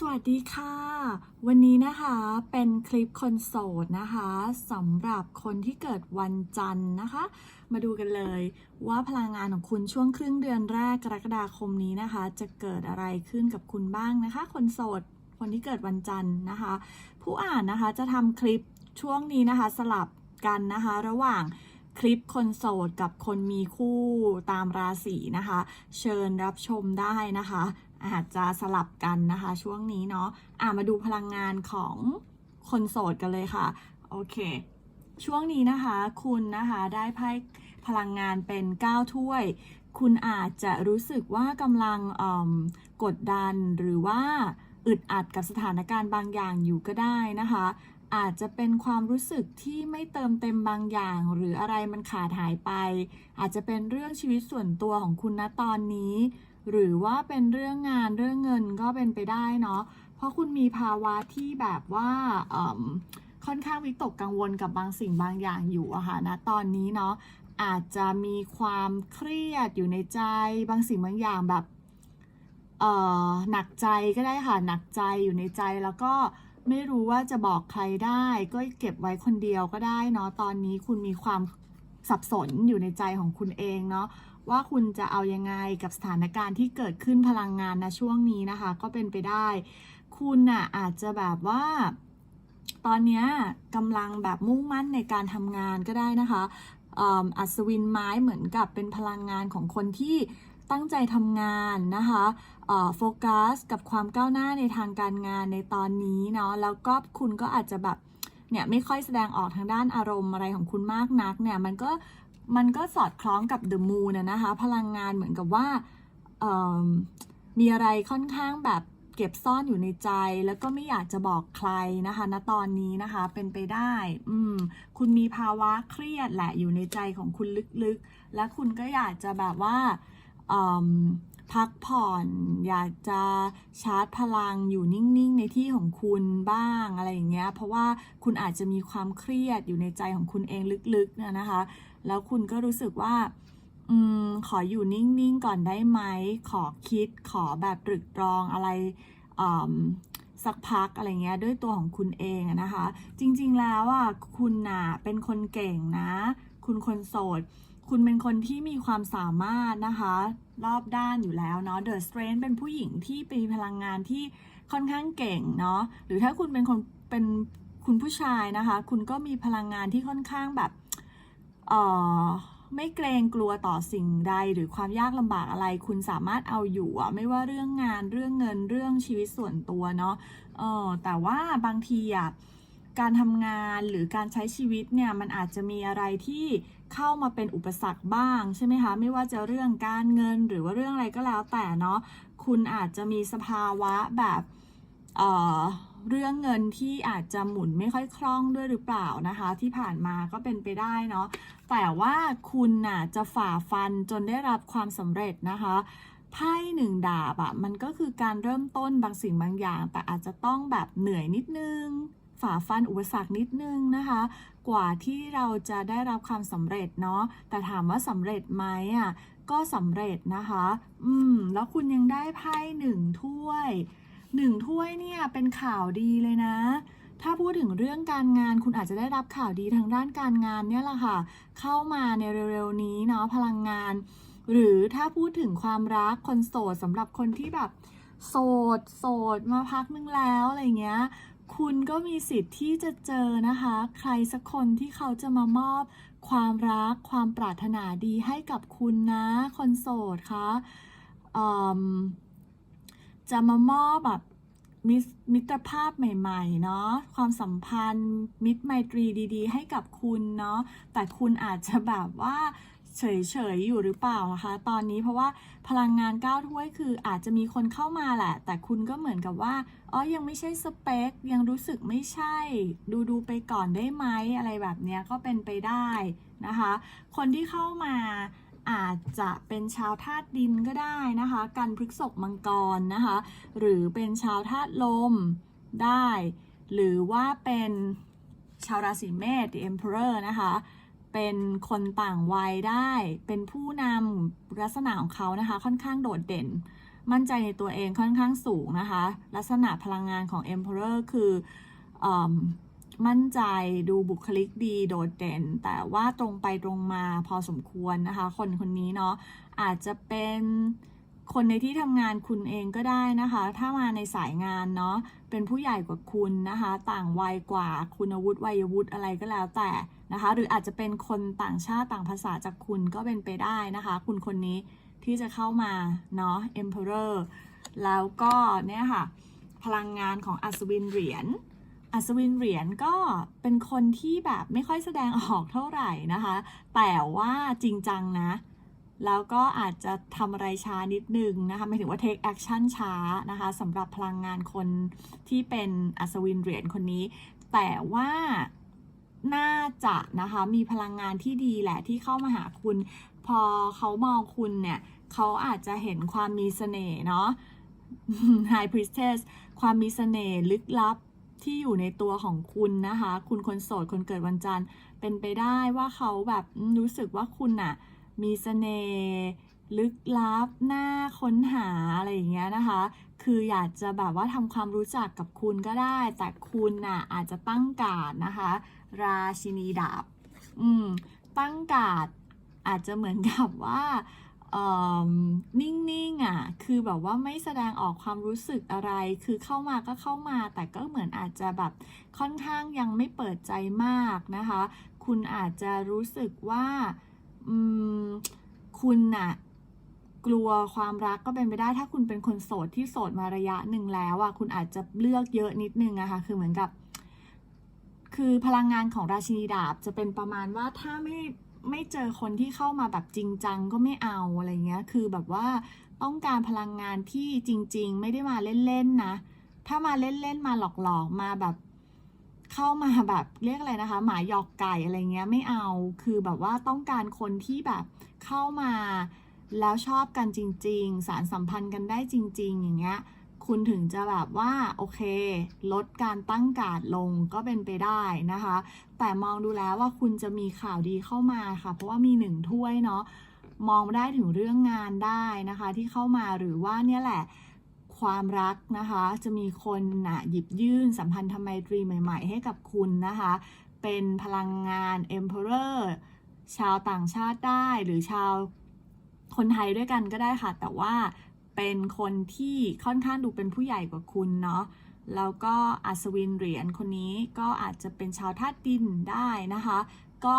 สวัสดีค่ะ วันนี้นะคะเป็นคลิปคนโสดนะคะสำหรับคนที่เกิดวันจันทร์นะคะ มาดูกันเลยว่าพลังงานของคุณช่วงครึ่งเดือนแรกกรกฎาคมนี้นะคะ จะเกิดอะไรขึ้นกับคุณบ้างนะคะ คนโสดคนที่เกิดวันจันทร์นะคะ ผู้อ่านนะคะจะทำคลิปช่วงนี้นะคะ สลับกันนะคะ ระหว่างคลิปคนโสดกับคนมีคู่ตามราศีนะคะ เชิญรับชมได้นะคะ อาจจะสลับกันนะคะช่วงนี้เนาะอะมาดูพลังงานของคนโสดกันเลยค่ะ โอเค ช่วงนี้นะคะคุณนะคะได้ไพ่พลังงานเป็น 9 ถ้วย คุณอาจจะรู้สึกว่ากำลังกดดันหรือว่าอึดอัดกับสถานการณ์บางอย่างอยู่ก็ได้นะคะ อาจจะเป็นความรู้สึกที่ไม่เติมเต็มบางอย่าง หรืออะไรมันขาดหายไป อาจจะเป็นเรื่องชีวิตส่วนตัวของคุณณตอนนี้ หรือว่าเป็นเรื่องงานเรื่องเงินก็เป็นไปได้เนาะเพราะคุณมีภาวะที่แบบว่าค่อนข้างวิตกกังวลกับบางสิ่งบางอย่างอยู่อะค่ะนะตอนนี้เนาะอาจจะมีความเครียดอยู่ในใจบางสิ่งบางอย่างแบบเออหนักใจก็ได้ค่ะหนักใจอยู่ในใจแล้วก็ไม่รู้ว่าจะบอกใครได้ ก็เก็บไว้คนเดียวก็ได้เนาะตอนนี้คุณมีความสับสนอยู่ในใจของคุณเองเนาะ ว่าคุณจะเอายังไงกับสถานการณ์ที่เกิดขึ้นพลังงานนะช่วงนี้นะคะ ก็เป็นไปได้ คุณน่ะอาจจะแบบว่า ตอนนี้กำลังแบบมุ่งมั่นในการทำงานก็ได้นะคะอัศวินไม้เหมือนกับเป็นพลังงานของคนที่ตั้งใจทำงานนะคะโฟกัสกับความก้าวหน้าในทางการงานในตอนนี้เนาะแล้วก็คุณก็อาจจะแบบเนี่ยไม่ค่อยแสดงออกทางด้านอารมณ์อะไรของคุณมากนักเนี่ยมันก็ มันก็สอดคล้องกับ The Moon นะนะคะ พลังงานเหมือนกับว่ามีอะไรค่อนข้างแบบเก็บซ่อนอยู่ในใจ แล้วก็ไม่อยากจะบอกใครนะคะณตอนนี้นะคะเป็นไปได้ อืม คุณมีภาวะเครียดแหละอยู่ในใจของคุณลึกๆ และคุณก็อยากจะแบบว่าพักผ่อน อยากจะชาร์จพลังอยู่นิ่งๆ ในที่ของคุณบ้างอะไรอย่างเงี้ย เพราะว่าคุณอาจจะมีความเครียดอยู่ในใจของคุณเองลึกๆนะคะ แล้วคุณก็รู้สึกว่าอืมขออยู่นิ่งๆก่อนได้ไหม ขอคิด ขอแบบตรึกตรองอะไรสักพักอะไรเงี้ยด้วยตัวของคุณเองนะคะ จริงๆแล้วอะคุณน่ะเป็นคนเก่งนะ คุณคนโสด คุณเป็นคนที่มีความสามารถนะคะ รอบด้านอยู่แล้วเนาะ The Strength เป็นผู้หญิงที่มีพลังงานที่ค่อนข้างเก่งเนาะหรือถ้าคุณเป็นคนเป็นคุณผู้ชายนะคะ คุณก็มีพลังงานที่ค่อนข้างแบบ เอ่อไม่เกรงกลัวต่อสิ่งใดหรือความยากลำบากอะไร คุณสามารถเอาอยู่อะไม่ว่าเรื่องงานเรื่องเงินเรื่องชีวิตส่วนตัวเนาะเออแต่ว่าบางทีอะการทำงานหรือการใช้ชีวิตเนี่ยมันอาจจะมีอะไรที่เข้ามาเป็นอุปสรรคบ้างใช่ไหมคะไม่ว่าจะเรื่องการเงินหรือว่าเรื่องอะไรก็แล้วแต่เนาะคุณอาจจะมีสภาวะแบบเอ่อเรื่องเงินที่อาจจะหมุนไม่ค่อยคล่องด้วยหรือเปล่านะคะ ที่ผ่านมาก็เป็นไปได้เนาะ แต่ว่าคุณน่ะจะฝ่าฟันจนได้รับความสำเร็จนะคะไพ่หนึ่งดาบอะมันก็คือการเริ่มต้นบางสิ่งบางอย่าง แต่อาจจะต้องแบบเหนื่อยนิดนึง ฝ่าฟันอุปสรรคนิดนึงนะคะ กว่าที่เราจะได้รับความสำเร็จเนาะแต่ถามว่าสำเร็จไหมอะก็สำเร็จนะคะ อืม แล้วคุณยังได้ไพ่หนึ่งถ้วยหนึ่งถ้วยเนี่ยเป็นข่าวดีเลยนะ ถ้าพูดถึงเรื่องการงานคุณอาจจะได้รับข่าวดีทางด้านการงานเนี่ยแหละค่ะ เข้ามาในเร็วๆนี้เนาะพลังงาน หรือถ้าพูดถึงความรักคนโสดสำหรับคนที่แบบโสดโสดมาพักนึงแล้วอะไรเงี้ย คุณก็มีสิทธิ์ที่จะเจอนะคะ ใครสักคนที่เขาจะมามอบความรักความปรารถนาดีให้กับคุณนะ คนโสดคะจะมามอบแบบ มิตรมิตรภาพใหม่ๆเนาะความสัมพันธ์ มิตรไมตรีดี ๆ ให้กับคุณเนาะแต่คุณอาจจะแบบว่าเฉยๆอยู่หรือเปล่านะคะ ตอนนี้เพราะว่าพลังงานก้าวถ้วยคืออาจจะมีคนเข้ามาแหละ แต่คุณก็เหมือนกับว่าอ๋อยังไม่ใช่สเปค ยังรู้สึกไม่ใช่ ดูดูๆไปก่อนได้ไหมอะไรแบบเนี้ยก็เป็นไปได้นะคะ คนที่เข้ามา อาจจะเป็นชาวธาตุดินก็ได้นะคะ กันพฤกษกมังกรนะคะ หรือเป็นชาวธาตุลมได้ หรือว่าเป็นชาวราศีเมษ The Emperor นะคะ เป็นคนต่างวัยได้ เป็นผู้นำลักษณะของเขานะคะ ค่อนข้างโดดเด่น มั่นใจในตัวเองค่อนข้างสูงนะคะ ลักษณะพลังงานของ Emperor คืออ มั่นใจดูบุคลิกดีโดดเด่น แต่ว่าตรงไปตรงมาพอสมควรนะคะ คนคนนี้เนาะอาจจะเป็นคนในที่ทำงานคุณเองก็ได้นะคะ ถ้ามาในสายงานเนาะเป็นผู้ใหญ่กว่าคุณนะคะ ต่างวัยกว่าคุณวุฒิวัยวุฒิอะไรก็แล้วแต่นะคะ หรืออาจจะเป็นคนต่างชาติต่างภาษาจากคุณก็เป็นไปได้นะคะ คุณคนนี้ที่จะเข้ามาเนาะ Emperor แล้วก็เนี่ยค่ะ พลังงานของอัศวินเหรียญ อัศวินเหรียญก็เป็นคนที่แบบไม่ค่อยแสดงออกเท่าไหร่นะคะ แต่ว่าจริงจังนะ แล้วก็อาจจะทำอะไรช้านิดนึงนะคะหมายถึงว่า take action ช้านะคะสำหรับพลังงานคนที่เป็นอัศวินเหรียญคนนี้ แต่ว่าน่าจะนะคะมีพลังงานที่ดีแหละที่เข้ามาหาคุณ พอเขามองคุณเนี่ยเขาอาจจะเห็นความมีเสน่ห์เนาะ High Priestess ความมีเสน่ห์ลึกลับ ที่อยู่ในตัวของคุณนะคะ คุณคนโสดคนเกิดวันจันทร์ เป็นไปได้ว่าเขาแบบรู้สึกว่าคุณน่ะมีเสน่ห์ลึกลับหน่าค้นหาอะไรอย่างเงี้ยนะคะ คืออยากจะแบบว่าทำความรู้จักกับคุณก็ได้ แต่คุณน่ะอาจจะตั้งการดนะคะ ราชินีดาบ อืม ตั้งการดอาจจะเหมือนกับว่า นิ่งๆอะคือแบบว่าไม่แสดงออกความรู้สึกอะไร คือเข้ามาก็เข้ามา แต่ก็เหมือนอาจจะแบบค่อนข้างยังไม่เปิดใจมากนะคะ คุณอาจจะรู้สึกว่าคุณน่ะกลัวความรักก็เป็นไปได้ถ้าคุณเป็นคนโสดที่โสดมาระยะหนึ่งแล้วอะคุณอาจจะเลือกเยอะนิดนึงอะคะ่ะคือเหมือนกับ คือพลังงานของราชินีดาบจะเป็นประมาณว่าถ้าไม่ ไม่เจอคนที่เข้ามาแบบจริงจังก็ไม่เอาอะไรเงี้ย คือแบบว่าต้องการพลังงานที่จริง ๆ ไม่ได้มาเล่นๆนะ ถ้ามาเล่นๆมาหลอกๆมาแบบ เข้ามาแบบเรียกอะไรนะคะ หมาหยอกไก่อะไรเงี้ยไม่เอา คือแบบว่าต้องการคนที่แบบเข้ามาแล้วชอบกันจริง ๆ สารสัมพันธ์กันได้จริง ๆ อย่างเงี้ย คุณถึงจะแบบว่าโอเค ลดการตั้งการดลงก็เป็นไปได้นะคะ แต่มองดูแล้วว่าคุณจะมีข่าวดีเข้ามาค่ะ เพราะว่ามีหนึ่งถ้วยเนาะมองได้ถึงเรื่องงานได้นะคะ ที่เข้ามาหรือว่าเนี่ยแหละความรักนะคะ จะมีคนนะหยิบยื่นสัมพันธไมตรีใหม่ ๆ ให้กับคุณนะคะ เป็นพลังงาน Emperor ชาวต่างชาติได้หรือชาวคนไทยด้วยกันก็ได้ค่ะ แต่ว่า เป็นคนที่ค่อนข้างดูเป็นผู้ใหญ่กว่าคุณเนาะแล้วก็อัศวินเหรียญคนนี้ก็อาจจะเป็นชาวธาตุดินได้นะคะ ก็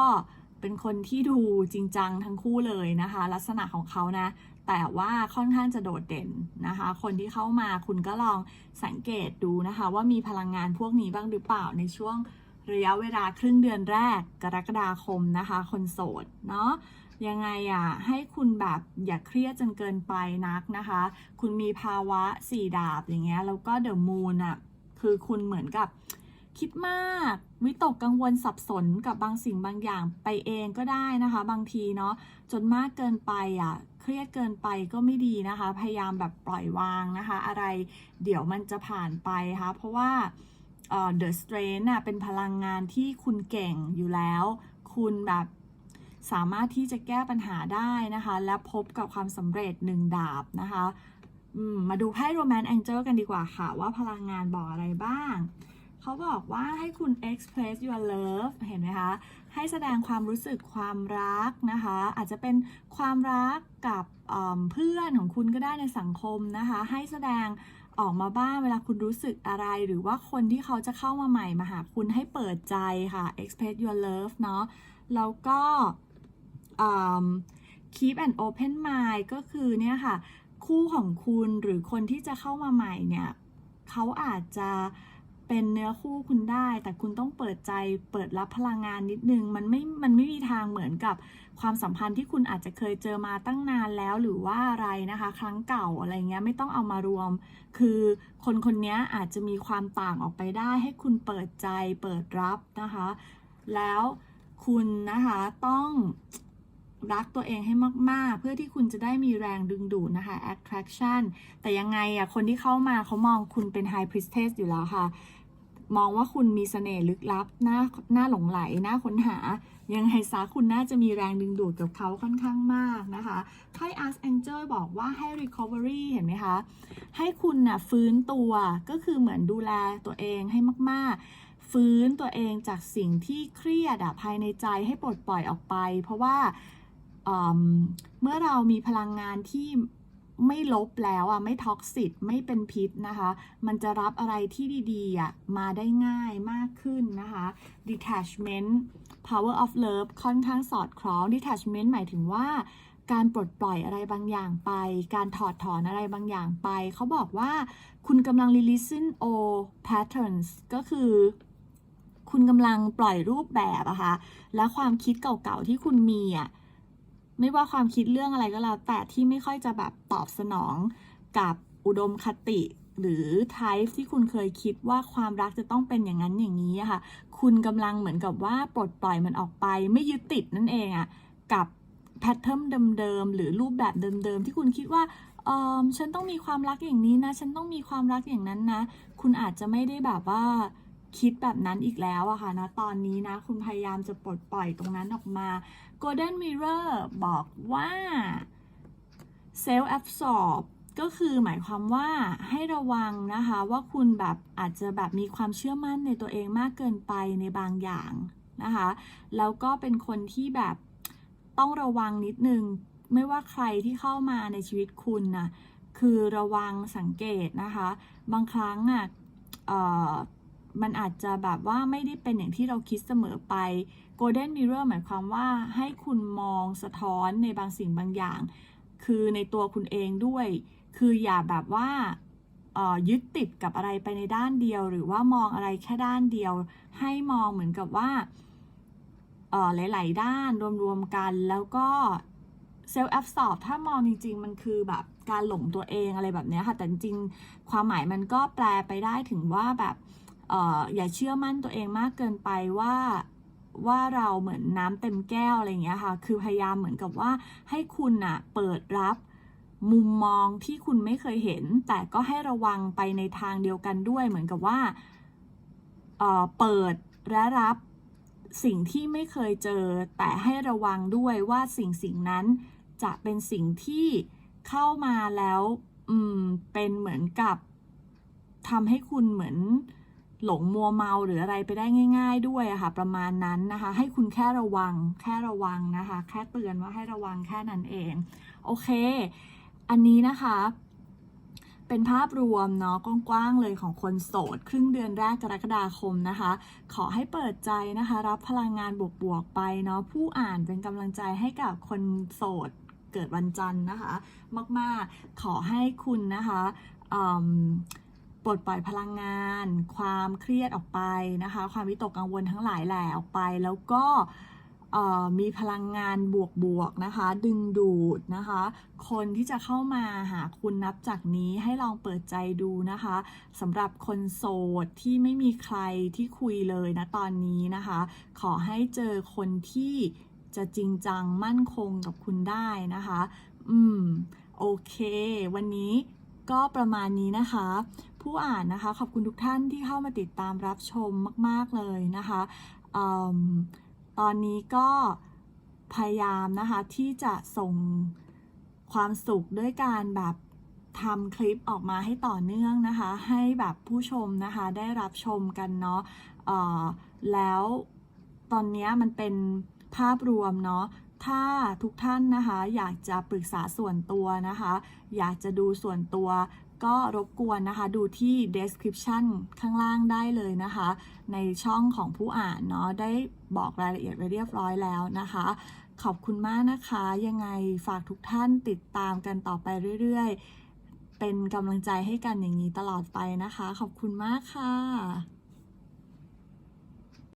เป็นคนที่ดูจริงจังทั้งคู่เลยนะคะ ลักษณะของเขานะ แต่ว่าค่อนข้างจะโดดเด่นนะคะ คนที่เข้ามาคุณก็ลองสังเกตดูนะคะ ว่ามีพลังงานพวกนี้บ้างหรือเปล่าในช่วงระยะเวลาครึ่งเดือนแรกกรกฎาคมนะคะ คนโสดเนาะ ยังไงอะให้คุณแบบอย่าเครียดจนเกินไปนักนะคะ คุณมีภาวะสี่ดาบอย่างเงี้ยแล้วก็เดอะมูนอะคือคุณเหมือนกับคิดมากวิตกกังวลสับสนกับบางสิ่งบางอย่างไปเองก็ได้นะคะ บางทีเนาะจนมากเกินไปอะเครียดเกินไปก็ไม่ดีนะคะ พยายามแบบปล่อยวางนะคะ อะไรเดี๋ยวมันจะผ่านไปค่ะเพราะว่าเอ่อ The Strength น่ะเป็นพลังงานที่คุณเก่งอยู่แล้ว คุณแบบ สามารถที่จะแก้ปัญหาได้นะคะ และพบกับความสำเร็จหนึ่งดาบนะคะมมาดูไพ่ Romance Angel กันดีกว่าค่ะ ว่าพลังงานบอกอะไรบ้าง เขาบอกว่าให้คุณ express your love เห็นไหมคะ ให้แสดงความรู้สึกความรักนะคะ อาจจะเป็นความรักกับเเพื่อนของคุณก็ได้ในสังคมนะคะ ให้แสดงออกมาบ้างเวลาคุณรู้สึกอะไร หรือว่าคนที่เขาจะเข้ามาใหม่มาหาคุณให้เปิดใจค่ะ express your love เนาะแล้วก็ keep an open mind ก็คือเนี่ยค่ะ คู่ของคุณหรือคนที่จะเข้ามาใหม่เนี่ยเขาอาจจะเป็นเนื้อคู่คุณได้ แต่คุณต้องเปิดใจเปิดรับพลังงานนิดนึง มันไม่ มันไม่มีทางเหมือนกับความสัมพันธ์ที่คุณอาจจะเคยเจอมาตั้งนานแล้วหรือว่าอะไรนะคะ ครั้งเก่าอะไรเงี้ยไม่ต้องเอามารวม คือคนคนนี้อาจจะมีความต่างออกไปได้ ให้คุณเปิดใจเปิดรับนะคะ แล้วคุณนะคะต้อง รักตัวเองให้มาก ๆ เพื่อที่คุณจะได้มีแรงดึงดูดนะคะ attraction แต่ยังไงอะคนที่เข้ามาเขามองคุณเป็น high priestess อยู่แล้วค่ะ มองว่าคุณมีเสน่ห์ลึกลับหน่าหน่าหลงไหลหน่าค้นหา ยังไงซะคุณน่าจะมีแรงดึงดูดกับเขาค่อนข้างมากนะคะไพ่ Archangel บอกว่าให้ recovery เห็นไหมคะ ให้คุณน่ะฟื้นตัวก็คือเหมือนดูแลตัวเองให้มาก ๆฟื้นตัวเองจากสิ่งที่เครียดอะภายในใจให้ปลดปล่อยออกไป เพราะว่า เมื่อเรามีพลังงานที่ไม่ลบแล้วอะไม่ท็อกซิตไม่เป็นพิษนะคะ มันจะรับอะไรที่ดีๆอะมาได้ง่ายมากขึ้นนะคะ detachment power of love ค่อนข้างสอดคล้อง detachment หมายถึงว่า การปลดปล่อยอะไรบางอย่างไป การถอดถอนอะไรบางอย่างไป เขาบอกว่าคุณกำลัง releasing old patterns ก็คือคุณกำลังปล่อยรูปแบบอะคะและความคิดเก่าๆที่คุณมีอะ ไม่ว่าความคิดเรื่องอะไรก็แล้ว แต่ที่ไม่ค่อยจะแบบตอบสนองกับอุดมคติหรือ type ที่คุณเคยคิดว่าความรักจะต้องเป็นอย่างนั้นอย่างนี้ค่ะ คุณกำลังเหมือนกับว่าปลดปล่อยมันออกไป ไม่ยึดติดนั่นเองอะกับแพทเทิร์นเดิมๆหรือรูปแบบเดิมๆที่คุณคิดว่าเออฉันต้องมีความรักอย่างนี้นะ ฉันต้องมีความรักอย่างนั้นนะ คุณอาจจะไม่ได้แบบว่า คิดแบบนั้นอีกแล้วอะค่ะนะตอนนี้นะ คุณพยายามจะปลดปล่อยตรงนั้นออกมา Golden Mirror บอกว่า self absorb ก็คือหมายความว่าให้ระวังนะคะว่าคุณแบบอาจจะแบบมีความเชื่อมั่นในตัวเองมากเกินไปในบางอย่างนะคะ แล้วก็เป็นคนที่แบบต้องระวังนิดนึง ไม่ว่าใครที่เข้ามาในชีวิตคุณนะคือระวังสังเกตนะคะ บางครั้งอะเอ่อ มันอาจจะแบบว่าไม่ได้เป็นอย่างที่เราคิดเสมอไป Golden Mirror หมายความว่าให้คุณมองสะท้อนในบางสิ่งบางอย่าง คือในตัวคุณเองด้วย คืออย่าแบบว่ายึดติดกับอะไรไปในด้านเดียว หรือว่ามองอะไรแค่ด้านเดียว ให้มองเหมือนกับว่าหลาย ๆ ด้านรวม ๆ กันแล้วก็เซลล์แอ s สอบถ้ามองจริง ๆ มันคือแบบการหลงตัวเองอะไรแบบนี้ค่ะ แต่จริงความหมายมันก็แปลไปได้ถึงว่าแบบ อย่าเชื่อมั่นตัวเองมากเกินไปว่าว่าเราเหมือนน้ำเต็มแก้วอะไรอย่างเงี้ยค่ะ คือพยายามเหมือนกับว่าให้คุณน่ะเปิดรับมุมมองที่คุณไม่เคยเห็น แต่ก็ให้ระวังไปในทางเดียวกันด้วย เหมือนกับว่าเเปิดและรับสิ่งที่ไม่เคยเจอ แต่ให้ระวังด้วยว่าสิ่งสิ่งนั้นจะเป็นสิ่งที่เข้ามาแล้ว อืม เป็นเหมือนกับทำให้คุณเหมือน หลงมัวเมาหรืออะไรไปได้ง่าย ๆ ด้วยอะค่ะ ประมาณนั้นนะคะ ให้คุณแค่ระวัง แค่ระวังนะคะ แค่เตือนว่าให้ระวังแค่นั้นเอง โอเค อันนี้นะคะ เป็นภาพรวมเนาะกว้างๆเลยของคนโสด ครึ่งเดือนแรกกรกฎาคมนะคะ ขอให้เปิดใจนะคะ รับพลังงานบวกๆไปเนาะผู้อ่านเป็นกำลังใจให้กับคนโสดเกิดวันจันทร์นะคะ มากๆ ขอให้คุณนะคะ ปลดปล่อยพลังงาน ความเครียดออกไปนะคะ ความวิตกกังวลทั้งหลายแหล่ออกไป แล้วก็มีพลังงานบวกๆนะคะ ดึงดูดนะคะ คนที่จะเข้ามาหาคุณนับจากนี้ให้ลองเปิดใจดูนะคะสำหรับคนโสดที่ไม่มีใครที่คุยเลยนะตอนนี้นะคะ ขอให้เจอคนที่จะจริงจังมั่นคงกับคุณได้นะคะ อืม โอเค วันนี้ก็ประมาณนี้นะคะ ผู้อ่านนะคะ ขอบคุณทุกท่านที่เข้ามาติดตามรับชมมาก ๆ เลยนะคะอมตอนนี้ก็พยายามนะคะที่จะส่งความสุขด้วยการแบบทำคลิปออกมาให้ต่อเนื่องนะคะ ให้แบบผู้ชมนะคะได้รับชมกันเนาะออแล้วตอนนี้มันเป็นภาพรวมเนาะถ้าทุกท่านนะคะอยากจะปรึกษาส่วนตัวนะคะ อยากจะดูส่วนตัว ก็รบกวนนะคะดูที่ description ข้างล่างได้เลยนะคะ ในช่องของผู้อ่านเนาะได้บอกรายละเอียดไว้เรียบร้อยแล้วนะคะ ขอบคุณมากนะคะ ยังไงฝากทุกท่านติดตามกันต่อไปเรื่อยๆ เป็นกำลังใจให้กันอย่างนี้ตลอดไปนะคะ ขอบคุณมากค่ะ